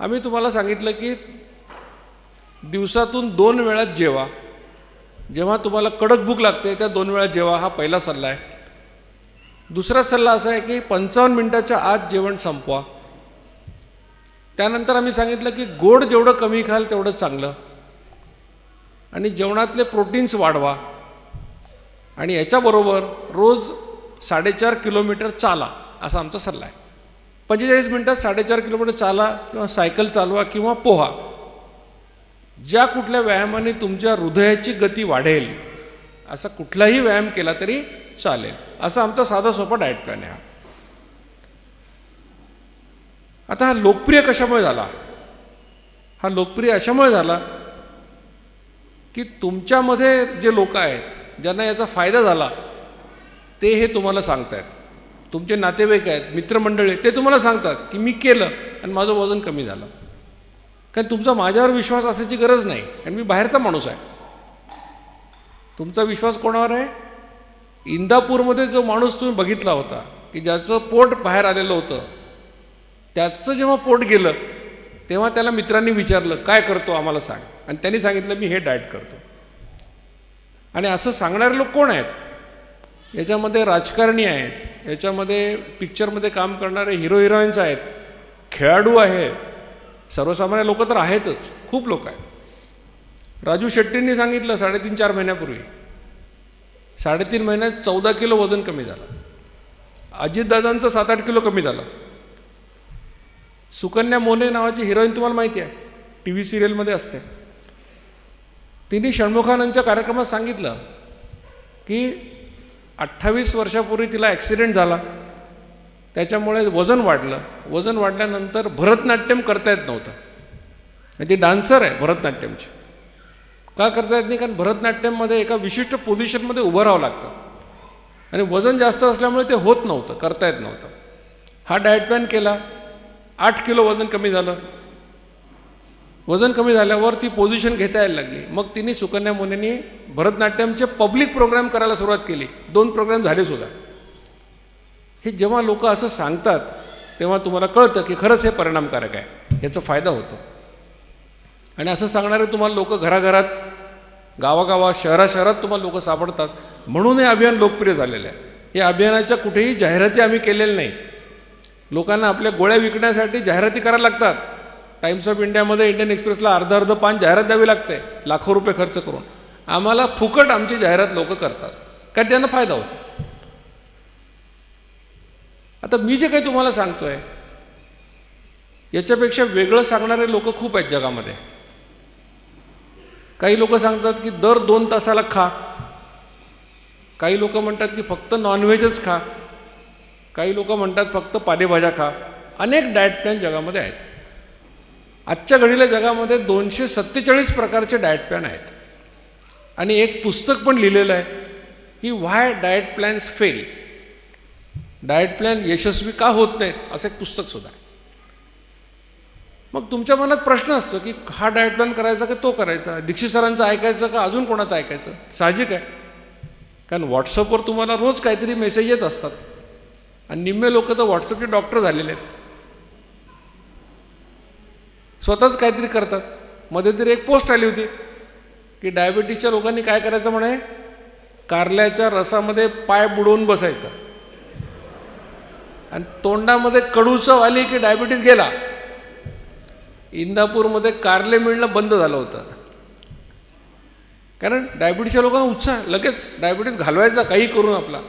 आम्ही तुम्हाला सांगितलं की दिवसातून दोन वेळात जेवा. जेव्हा तुम्हाला कडक भूक लागते त्या दोन वेळा जेवा हा पहिला सल्ला आहे. दुसरा सल्ला असा आहे की पंचावन्न मिनटाच्या आत जेवण संपवा. त्यानंतर आम्ही सांगितलं की गोड जेवढं कमी खाल तेवढं चांगलं. आणि जेवणातले प्रोटीन्स वाढवा. आणि याच्याबरोबर रोज साडेचार किलोमीटर चाला असा आमचा सल्ला आहे. पंचेचाळीस मिनटात साडेचार किलोमीटर चाला किंवा सायकल चालवा किंवा पोहा. ज्या कुठल्या व्यायामाने तुमच्या हृदयाची गती वाढेल असा कुठलाही व्यायाम केला तरी चालेल. असा आमचा साधा सोपा डाएट प्लॅन आहे हा. आता हा लोकप्रिय कशामुळे झाला? हा लोकप्रिय अशामुळे झाला की तुमच्यामध्ये जे लोक आहेत ज्यांना याचा फायदा झाला ते हे तुम्हाला सांगतायत. तुमचे नातेवाईक आहेत मित्रमंडळी आहेत, ते तुम्हाला सांगतात की मी केलं आणि माझं वजन कमी झालं. कारण तुमचा माझ्यावर विश्वास असायची गरज नाही कारण मी बाहेरचा माणूस आहे. तुमचा विश्वास कोणावर आहे? इंदापूरमध्ये जो माणूस तुम्ही बघितला होता की ज्याचं पोट बाहेर आलेलं होतं त्याचं जेव्हा पोट गेलं तेव्हा त्याला मित्रांनी विचारलं काय करतो आम्हाला सांग? आणि त्यांनी सांगितलं मी हे डाएट करतो. आणि असं सांगणारे लोक कोण आहेत? याच्यामध्ये राजकारणी आहेत याच्यामध्ये पिक्चरमध्ये काम करणारे हिरो हिरोईन्स आहेत. खेळाडू आहे सर्वसामान्य लोक तर आहेतच. खूप लोक आहेत. राजू शेट्टींनी सांगितलं साडेतीन चार महिन्यापूर्वी. साडेतीन महिन्यात चौदा किलो वजन कमी झालं. अजितदादांचं सात आठ किलो कमी झालं. सुकन्या मोने नावाची हिरोईन तुम्हाला माहिती आहे. टी व्ही सिरियलमध्ये असते. तिने षण्मुखानंदच्या कार्यक्रमात सांगितलं की अठ्ठावीस वर्षापूर्वी तिला ॲक्सिडेंट झाला. त्याच्यामुळे वजन वाढलं. वजन वाढल्यानंतर भरतनाट्यम करता येत नव्हतं. आणि ती डान्सर आहे भरतनाट्यमची. का करता येत नाही? कारण भरतनाट्यममध्ये एका विशिष्ट पोझिशनमध्ये उभं राहावं लागतं. आणि वजन जास्त असल्यामुळे ते होत नव्हतं करता येत नव्हतं. हा डाएट प्लॅन केला. आठ किलो वजन कमी झालं. वजन कमी झाल्यावर ती पोझिशन घेता यायला लागली. मग तिने सुकन्या मुनेनी भरतनाट्यमचे पब्लिक प्रोग्राम करायला सुरुवात केली. दोन प्रोग्राम झाले सुद्धा. हे जेव्हा लोक असं सांगतात तेव्हा तुम्हाला कळतं की खरंच हे परिणामकारक आहे. याचा फायदा होतो. आणि असं सांगणारे तुम्हाला लोक घराघरात गावागावात शहरा शहरात तुम्हाला लोक सापडतात. म्हणून हे अभियान लोकप्रिय झालेलं आहे. या अभियानाच्या कुठेही जाहिराती आम्ही केलेल्या नाही लोकांना आपल्या गोळ्या विकण्यासाठी जाहिराती करायला लागतात. टाइम्स ऑफ इंडियामध्ये इंडियन एक्सप्रेसला अर्ध अर्ध पान जाहिरात द्यावी लागते लाखो रुपये खर्च करून. आम्हाला फुकट आमची जाहिरात लोक करतात कारण त्यांना फायदा होतो. आता मी जे काही तुम्हाला सांगतोय याच्यापेक्षा वेगळं सांगणारे लोक खूप आहेत जगामध्ये. काही लोक सांगतात की दर दोन तासाला खा. काही लोक म्हणतात की फक्त नॉनव्हेजच खा. काही लोक म्हणतात फक्त पालेभाज्या खा. अनेक डाएट प्लॅन जगामध्ये आहेत. आजच्या घडीला जगामध्ये दोनशे सत्तेचाळीस प्रकारचे डाएट प्लॅन आहेत. आणि एक पुस्तक पण लिहिलेलं आहे की why diet plans fail. Diet plan यशस्वी का होत नाहीत असं एक पुस्तक सुद्धा आहे. मग तुमच्या मनात प्रश्न असतो की हा डाएट प्लॅन करायचा का तो करायचा? दीक्षित सरांचं ऐकायचं का अजून कोणाचं ऐकायचं? साहजिक आहे. कारण व्हॉट्सअपवर तुम्हाला रोज काहीतरी मेसेज येत असतात. आणि निम्मे लोक तर व्हॉट्सअपचे डॉक्टर झालेले आहेत. स्वतःच काहीतरी करतात. मध्ये तरी एक पोस्ट आली होती की डायबिटीसच्या लोकांनी काय करायचं म्हणे? कारल्याच्या रसामध्ये पाय बुडवून बसायचं. आणि तोंडामध्ये कडूचव आली की डायबिटीस गेला. इंदापूरमध्ये कारले मिळणं बंद झालं होतं. कारण डायबिटीसच्या लोकांना उत्साह लगेच डायबिटीस घालवायचा काही करून आपला.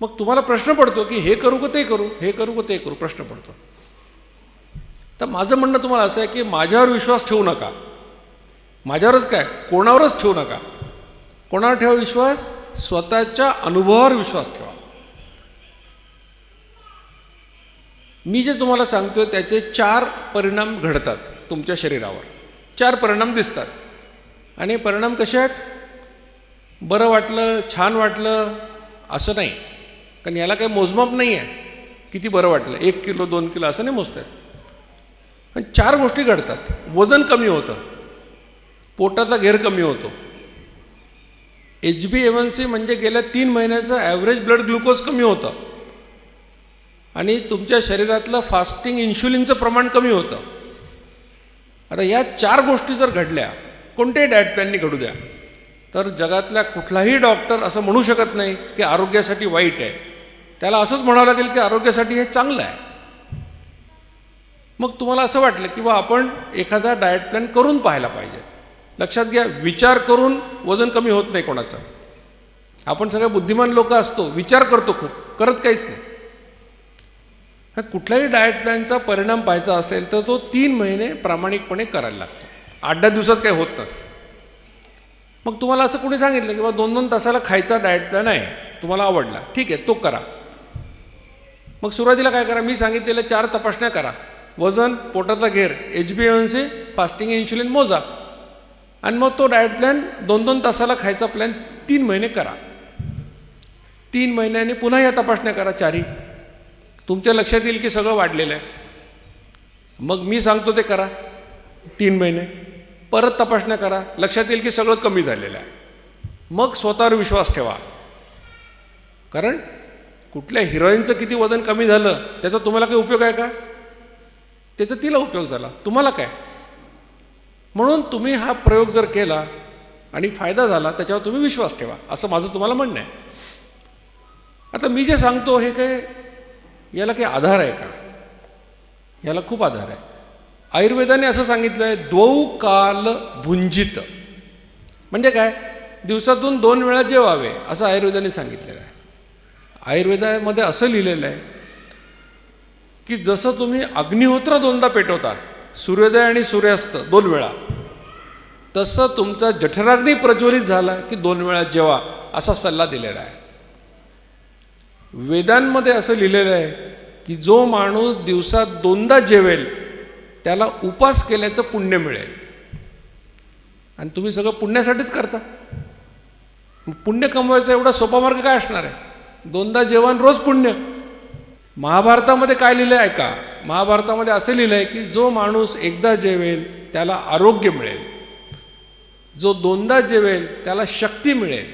मग तुम्हाला प्रश्न पडतो की हे करू का ते करू? हे करू का ते करू? प्रश्न पडतो. तर माझं म्हणणं तुम्हाला असं आहे की माझ्यावर विश्वास ठेवू नका. माझ्यावरच काय? कोणावरच ठेवू नका. कोणावर ठेवा विश्वास? स्वतःच्या अनुभवावर विश्वास ठेवा. मी जे तुम्हाला सांगतोय त्याचे चार परिणाम घडतात तुमच्या शरीरावर. चार परिणाम दिसतात. आणि परिणाम कसे आहेत? बरं वाटलं छान वाटलं असं नाही. कारण याला काही मोजमाप नाही आहे किती बरं वाटलं? एक किलो दोन किलो असं नाही मोजतात पण चार गोष्टी घडतात. वजन कमी होतं. पोटाचा घेर कमी होतो. एच बी एवन सी म्हणजे गेल्या तीन महिन्याचं ॲव्हरेज ब्लड ग्लुकोज कमी होतं. आणि तुमच्या शरीरातलं फास्टिंग इन्शुलिनचं प्रमाण कमी होतं. आता या चार गोष्टी जर घडल्या कोणत्याही डायट प्लॅननी घडू द्या तर जगातल्या कुठलाही डॉक्टर असं म्हणू शकत नाही की आरोग्यासाठी वाईट आहे. त्याला असंच म्हणावं लागेल की आरोग्यासाठी हे चांगलं आहे. मग तुम्हाला असं वाटलं की बा आपण एखादा डाएट प्लॅन करून पाहायला पाहिजे. लक्षात घ्या विचार करून वजन कमी होत नाही कोणाचं. आपण सगळे बुद्धिमान लोक असतो विचार करतो खूप करत काहीच नाही. हा कुठल्याही डाएट प्लॅनचा परिणाम पाहायचा असेल तर तो तीन महिने प्रामाणिकपणे करायला लागतो. आठ दहा दिवसात काही होत नसतं मग तुम्हाला असं कोणी सांगितलं की बा दोन दोन तासाला खायचा डाएट प्लॅन आहे तुम्हाला आवडला ठीक आहे तो करा. मग सुरुवातीला काय करा? मी सांगितलेल्या चार तपासण्या करा. वजन पोटाचा घेर H B N C fasting insulin मोजा आणि मग तो डाएट प्लॅन दोन दोन तासाला खायचा प्लॅन तीन महिने करा. तीन महिन्याने पुन्हा या तपासण्या करा चारी. तुमच्या लक्षात येईल की सगळं वाढलेलं आहे. मग मी सांगतो ते करा. तीन महिने. परत तपासण्या करा. लक्षात येईल की सगळं कमी झालेलं आहे. मग स्वतःवर विश्वास ठेवा. कारण कुठल्या हिरोईनचं किती वजन कमी झालं त्याचा तुम्हाला काही उपयोग आहे का? त्याचा तिला उपयोग झाला. तुम्हाला काय? म्हणून तुम्ही हा प्रयोग जर केला आणि फायदा झाला त्याच्यावर तुम्ही विश्वास ठेवा. असं माझं तुम्हाला म्हणणं आहे. आता मी जे सांगतो हे काय याला काही आधार आहे का? याला खूप आधार आहे. आयुर्वेदाने असं सांगितलं आहे द्वौ काल भुंजित. म्हणजे काय? दिवसातून दोन वेळा जेवावे असं आयुर्वेदाने सांगितलेलं आहे. आयुर्वेदामध्ये असं लिहिलेलं आहे की जसं तुम्ही अग्निहोत्र दोनदा पेटवता सूर्योदय आणि सूर्यास्त दोन वेळा तसं तुमचा जठराग्नी प्रज्वलित झाला की दोन वेळा जेवा असा सल्ला दिलेला आहे. वेदांमध्ये असं लिहिलेलं आहे की जो माणूस दिवसात दोनदा जेवेल त्याला उपास केल्याचं पुण्य मिळेल. आणि तुम्ही सगळं पुण्यासाठीच करता. पुण्य कमवायचा एवढा सोपा मार्ग काय असणार आहे? दोनदा जेवण रोज पुण्य. महाभारतामध्ये काय लिहिलं आहे ऐका. महाभारतामध्ये असं लिहिलं आहे की जो माणूस एकदा जेवेल त्याला आरोग्य मिळेल. जो दोनदा जेवेल त्याला शक्ती मिळेल.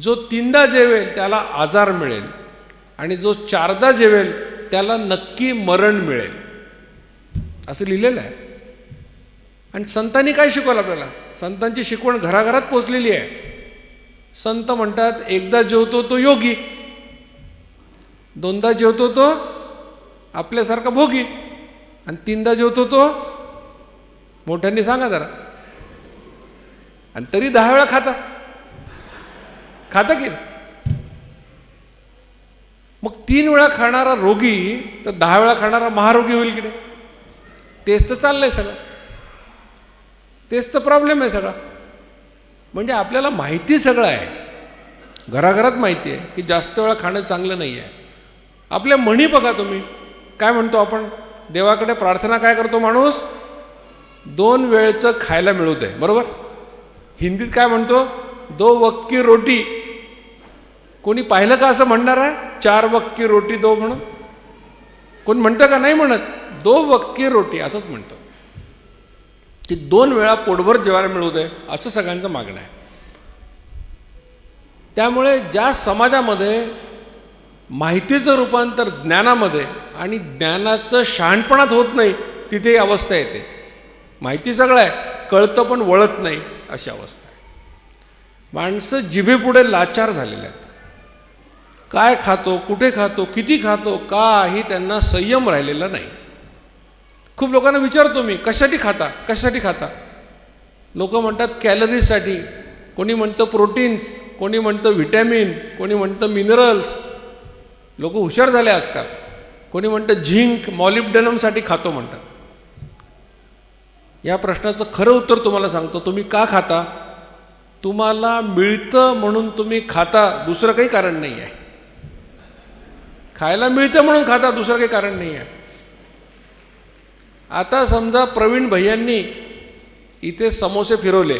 जो तीनदा जेवेल त्याला आजार मिळेल. आणि जो चारदा जेवेल त्याला नक्की मरण मिळेल. असं लिहिलेलं आहे. आणि संतांनी काय शिकवलं आपल्याला? संतांची शिकवण घराघरात पोचलेली आहे. संत म्हणतात एकदा जेवतो तो योगी. दोनदा जेवतो तो आपल्यासारखा भोगी. आणि तीनदा जेवतो तो मोठ्यांनी सांगा जरा. आणि तरी दहा वेळा खाता. खाता की मग तीन वेळा खाणारा रोगी तर दहा वेळा खाणारा महारोगी होईल की नाही? तेच तर चाललंय सगळं. तेच तर प्रॉब्लेम आहे सगळा. म्हणजे आपल्याला माहिती सगळं आहे. घराघरात माहिती आहे की जास्त वेळा खाणं चांगलं नाही आहे. आपल्या म्हणी बघा तुम्ही. काय म्हणतो आपण? देवाकडे प्रार्थना काय करतो माणूस? दोन वेळचं खायला मिळू दे बरोबर? हिंदीत काय म्हणतो? दो वक्त की रोटी. कोणी पाहिलं का असं म्हणणार आहे? चार वक्त की रोटी दो म्हणून? कोण म्हणतं का? नाही म्हणत. दो वक्त की रोटी असंच म्हणतो. की दोन वेळा पोटभर जेवायला मिळू दे असं सगळ्यांचं मागणं आहे. त्यामुळे ज्या समाजामध्ये माहितीचं रूपांतर ज्ञानामध्ये आणि ज्ञानाचं शहाणपणात होत नाही तिथे अवस्था येते. माहिती सगळं आहे कळतं पण वळत नाही अशी अवस्था आहे. माणसं जिभेपुढे लाचार झालेले आहेत. काय खातो कुठे खातो किती खातो काही त्यांना संयम राहिलेला नाही. खूप लोकांना विचारतो मी कशासाठी खाता कशासाठी खाता? लोक म्हणतात कॅलरीजसाठी कोणी म्हणतं प्रोटीन्स कोणी म्हणतं व्हिटॅमिन कोणी म्हणतं मिनरल्स लोक हुशार झाले आजकाल. कोणी म्हणतं झिंक मॉलिब्डेनमसाठी खातो म्हणतात. या प्रश्नाचं खरं उत्तर तुम्हाला सांगतो. तुम्ही का खाता? तुम्हाला मिळतं म्हणून तुम्ही खाता दुसरं काही कारण नाही आहे. खायला मिळतं म्हणून खाता दुसरं काही कारण नाही आहे. आता समजा प्रवीण भैयांनी इथे समोसे फिरवले.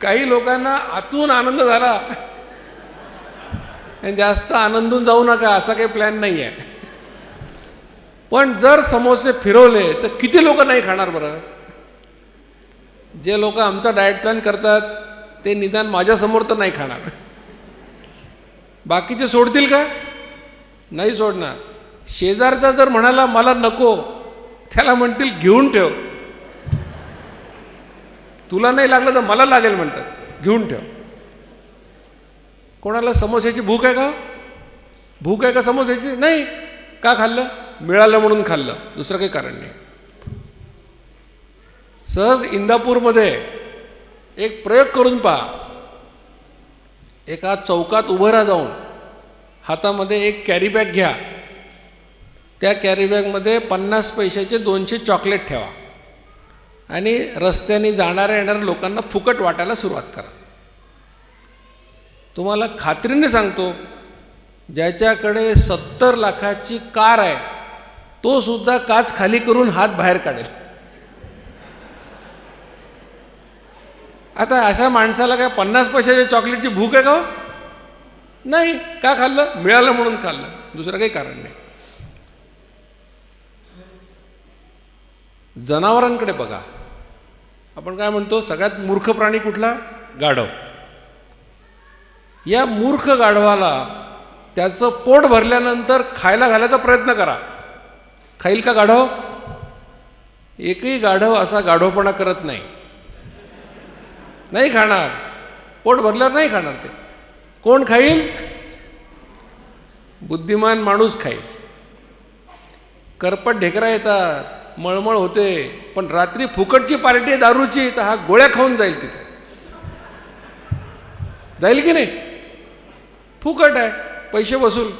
काही लोकांना आतून आनंद झाला. आणि जास्त आनंदून जाऊ नका असा काही प्लॅन नाही आहे पण जर समोसे फिरवले तर किती लोक नाही खाणार बरं? जे लोक आमचा डाएट प्लॅन करतात ते निदान माझ्यासमोर तर नाही खाणार. बाकीचे सोडतील का? नाही सोडणार. शेजारचा जर म्हणाला मला नको त्याला म्हणतील घेऊन ठेव. तुला नाही लागलं तर मला लागेल म्हणतात घेऊन ठेव. कोणाला समोस्याची भूक आहे का? भूक आहे का समोस्याची? नाही. का खाल्लं? मिळालं म्हणून खाल्लं. दुसरं काही कारण नाही. सहज इंदापूरमध्ये एक प्रयोग करून पहा. एका चौकात उभं राहा जाऊन. हातामध्ये एक कॅरी बॅग घ्या. त्या कॅरी बॅगमध्ये पन्नास पैशाचे दोनशे चॉकलेट ठेवा. आणि रस्त्याने जाणाऱ्या येणाऱ्या लोकांना फुकट वाटायला सुरुवात करा. तुम्हाला खात्रीने सांगतो ज्याच्याकडे सत्तर लाखाची कार आहे तो सुद्धा काच खाली करून हात बाहेर काढेल. आता अशा माणसाला काय पन्नास पैशाच्या चॉकलेटची भूक आहे का हो? नाही का खाल्लं? मिळालं म्हणून खाल्लं. दुसरं काही कारण नाही. जनावरांकडे बघा. आपण काय म्हणतो सगळ्यात मूर्ख प्राणी कुठला? गाढव. या मूर्ख गाढवाला त्याचं पोट भरल्यानंतर खायला घालायचा प्रयत्न करा. खाईल का गाढव? एकही गाढव असा गाढवपणा करत नाही. नाही खाणार. पोट भरल्यावर नाही खाणार ते. कोण खाईल? बुद्धिमान माणूस खाईल. करपट ढेकरा येतात मळमळ होते पण रात्री फुकटची पार्टी दारूची तर हा गोळ्या खाऊन जाईल तिथे. जाईल की नाही? फुकट आहे पैसे वसूल.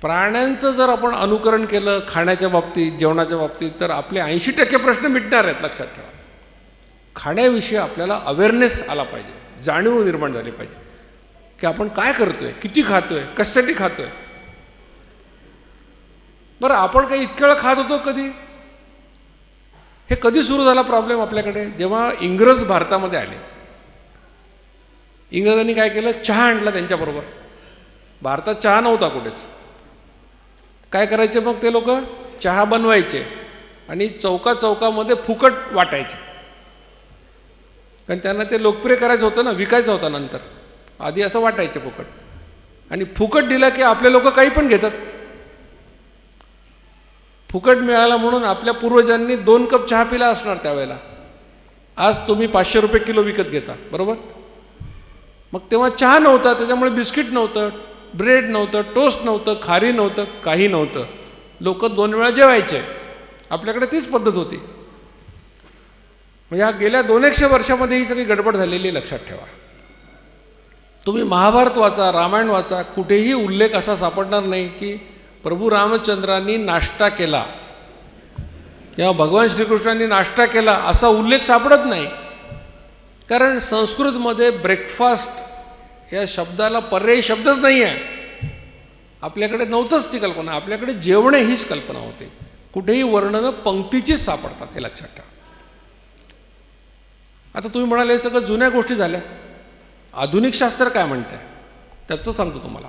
प्राण्यांचं जर आपण अनुकरण केलं खाण्याच्या बाबतीत जेवणाच्या बाबतीत तर आपले ऐंशी टक्के प्रश्न मिटणार आहेत लक्षात ठेवा. खाण्याविषयी आपल्याला अवेअरनेस आला पाहिजे जाणीव निर्माण झाली पाहिजे की आपण काय करतोय किती खातोय कशासाठी खातोय. बरं आपण काही इतक्या वेळा खात होतो कधी? हे कधी सुरू झाला प्रॉब्लेम आपल्याकडे? जेव्हा इंग्रज भारतामध्ये आले. इंग्रजांनी काय केलं? चहा आणला त्यांच्याबरोबर भारतात चहा नव्हता कुठेच. काय करायचे मग ते लोक? चहा बनवायचे आणि चौका चौकामध्ये फुकट वाटायचे. कारण त्यांना ते लोकप्रिय करायचं होतं ना विकायचं होतं नंतर. आधी असं वाटायचे फुकट. आणि फुकट दिला की आपले लोक काही पण घेतात. फुकट मिळाला म्हणून आपल्या पूर्वजांनी दोन कप चहा पिला असणार त्यावेळेला. आज तुम्ही पाचशे रुपये किलो विकत घेता बरोबर? मग तेव्हा चहा नव्हता त्याच्यामुळे बिस्किट नव्हतं ब्रेड नव्हतं टोस्ट नव्हतं खारी नव्हतं काही नव्हतं. लोक दोन वेळा जेवायचे. आपल्याकडे तीच पद्धत होती. या गेल्या दोन एकशे वर्षामध्ये ही सगळी गडबड झालेली लक्षात ठेवा. तुम्ही महाभारत वाचा रामायण वाचा कुठेही उल्लेख असा सापडणार नाही की प्रभू रामचंद्रांनी नाश्ता केला. किंवा भगवान श्रीकृष्णांनी नाश्ता केला असा उल्लेख सापडत नाही. कारण संस्कृतमध्ये ब्रेकफास्ट या शब्दाला पर्यायी शब्दच नाही आहे आपल्याकडे नव्हतंच ती कल्पना. आपल्याकडे जेवणे हीच कल्पना होती. कुठेही वर्णनं पंक्तीचीच सापडतात हे लक्षात ठेवा. आता तुम्ही म्हणाले हे सगळं जुन्या गोष्टी झाल्या. आधुनिक शास्त्र काय म्हणतंय? त्याचं सांगतो तुम्हाला.